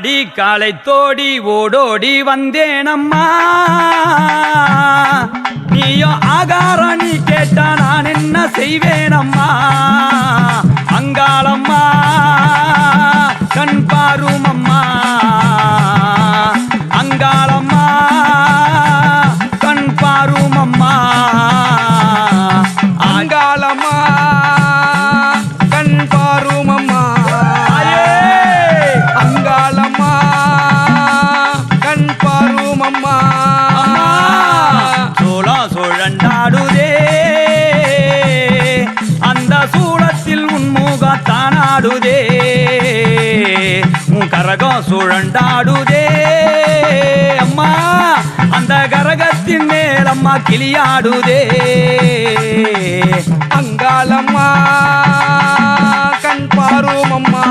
ஆடி காலை தோடி ஓடோடி வந்தேனம்மா. நீயோ ஆகாரம் நீ கேட்டா நான் என்ன செய்வேனம்மா. அங்காளம்மா கண் பாருமம்மா. கரகம் சுழண்டாடுதே. அம்மா அந்த கரகத்தின் மேல் அம்மா கிளியாடுதே. அங்காலம்மா கண் பாருமம்மா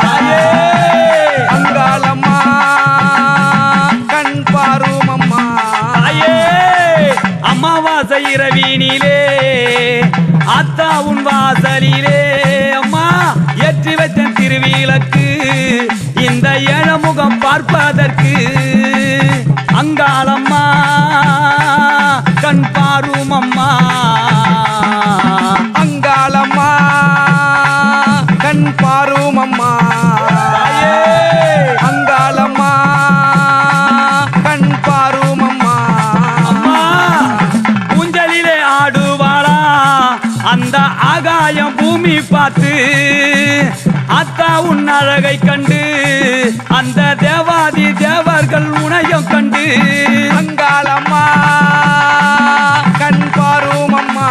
தாயே! பார்த்து அத்தா உன் அழகை கண்டு அந்த தேவாதி தேவர்கள் உனையும் கண்டு. அங்காளம்மா கண் பாருமம்மா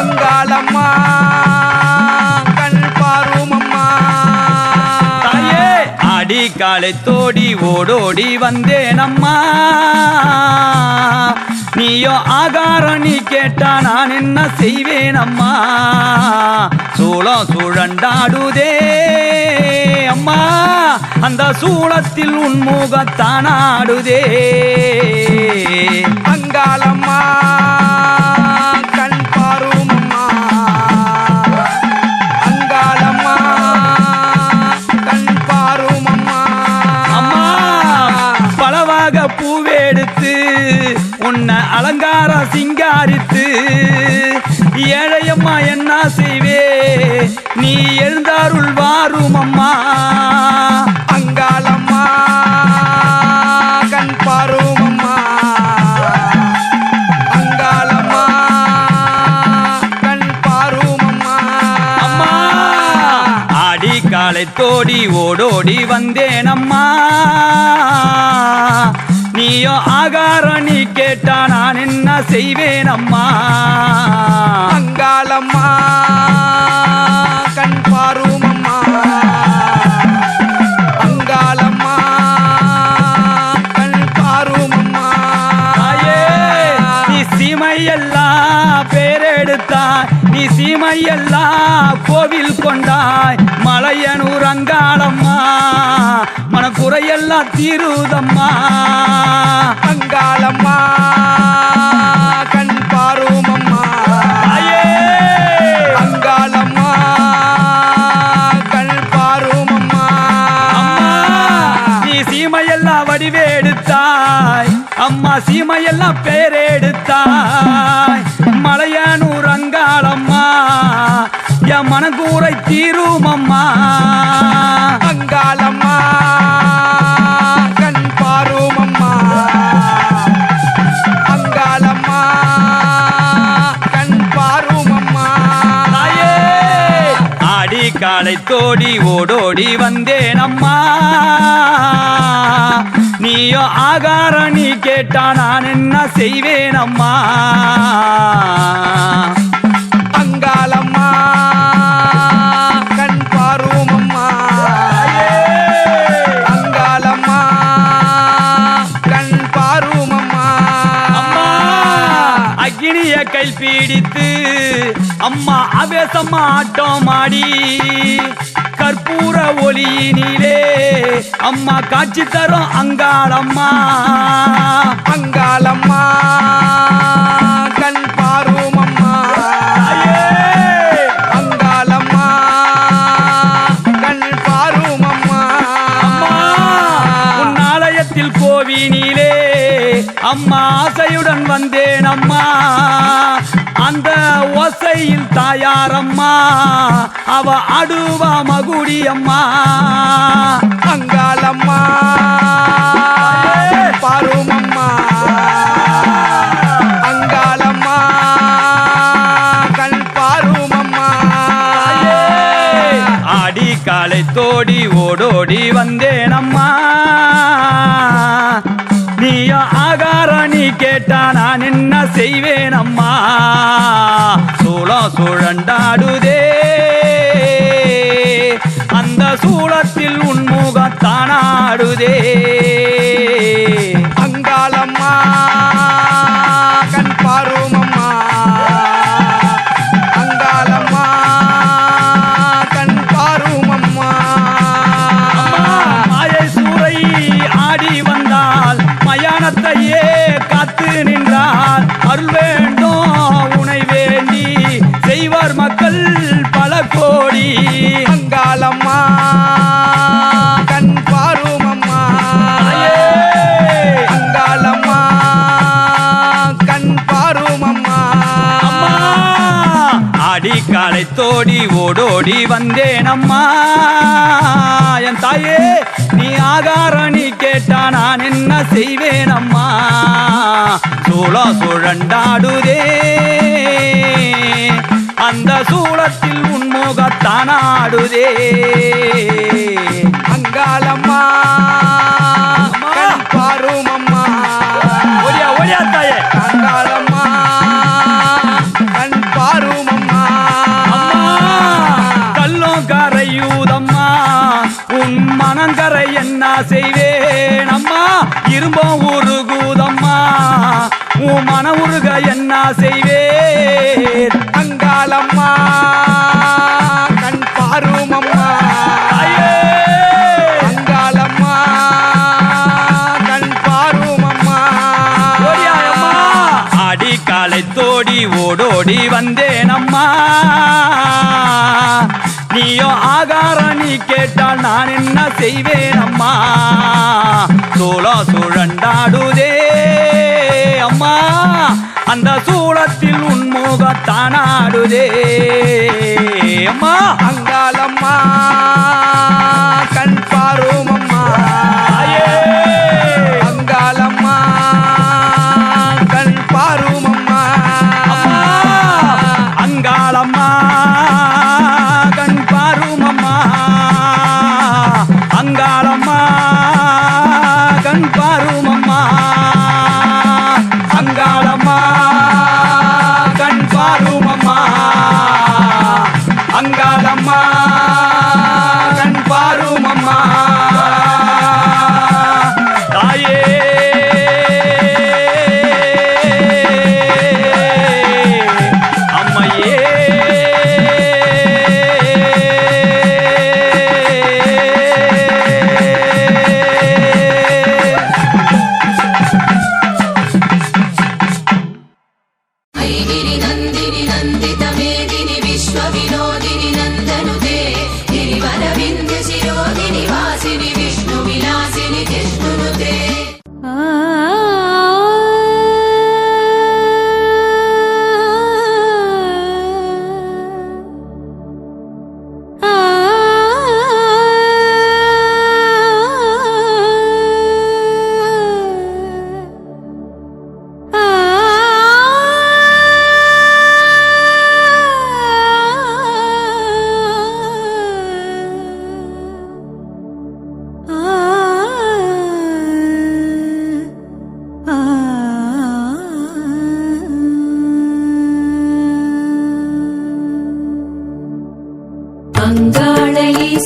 அங்காளம்மா கண் பாருமம்மா தாயே ஆடி காலை தோடி ஓடோடி வந்தேனம்மா. நீயோ ஆகாரம் நீ கேட்டா நான் என்ன செய்வேன் அம்மா சூளம் சுழண்டாடுதே அம்மா அந்த சூளத்தில் உன்முகத்தானாடுதே அங்காளம்மா அலங்கார சிங்காரித்து ஏழையம்மா என்ன செய்வே? நீ எழுந்தாருள் வாரும் அம்மா அங்காளம்மா கண் பாருமம்மா. அங்காளம்மா கண் பாருமம்மா. அம்மா ஆடி காலை தோடி ஓடோடி வந்தேன் அம்மா நீயோ ஆகாரம் நீ கேட்டா நான் என்ன செய்வேன் அம்மா அங்காளம்மா கண் பாருமம்மா. சீமையெல்லாம் பேரெடுத்தாய். நீ சீமையெல்லாம் கோவில் கொண்டாய். மலையனூர் அங்காளம்மா. மனக்குறையெல்லாம் தீருதம்மா. அங்காளம்மா. மனக்கூரை தீரும் அம்மா அங்காளம்மா கண் பாருமம்மா. அங்காளம்மா கண் பாருமம்மா. ஆடி காலை தோடி ஓடோடி வந்தேன் அம்மா நீயோ ஆகாரம் நீ கேட்டா நான் என்ன செய்வேன் அம்மா அவேசம் ஆட்டம் ஆடி கற்பூர ஒளியினிலே அம்மா காட்சி தரும் அங்காளம்மா. அங்காளம்மா கண் பாருவம் அம்மா. அங்காளம்மா கண் பாருவம் அம்மா. உன்னாலயத்தில் கோவினிலே அம்மா ஆசையுடன் வந்தேன் அம்மா அந்த ஓசையில் தாயாரம்மா அவ அடுவா மகுடியம்மா. அங்காளம்மா. கேட்டா நான் என்ன செய்வேன் அம்மா சூளம் சுழண்டாடுதே. அந்த சூளத்தில் உன்முகத்தானாடுதே ஓடோடி வந்தேன் அம்மா என் தாயே நீ ஆகாரணி கேட்டா நான் என்ன செய்வேன் அம்மா சூளம் சுழண்டாடுதே. அந்த சூளத்தில் உன்முகத்தானாடுதே அங்காளம்மா. செய்வேன். அங்காளம்மா கண் பாருமம்மா! அங்காளம்மா கண் பாருமம்மா ஓடியாயம்மா ஆடி காலை தோடி ஓடோடி வந்தேன் அம்மா நீயோ ஆகாரம் நீ கேட்டால் நான் என்ன செய்வேன் அம்மா சூளம் சுழண்டாடுதே அம்மா. அந்த சூளத்தில் உன்முகத்தானாடுதே அம்மா அங்காளம்மா.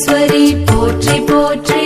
ஈஸ்வரி போற்றி போற்றி.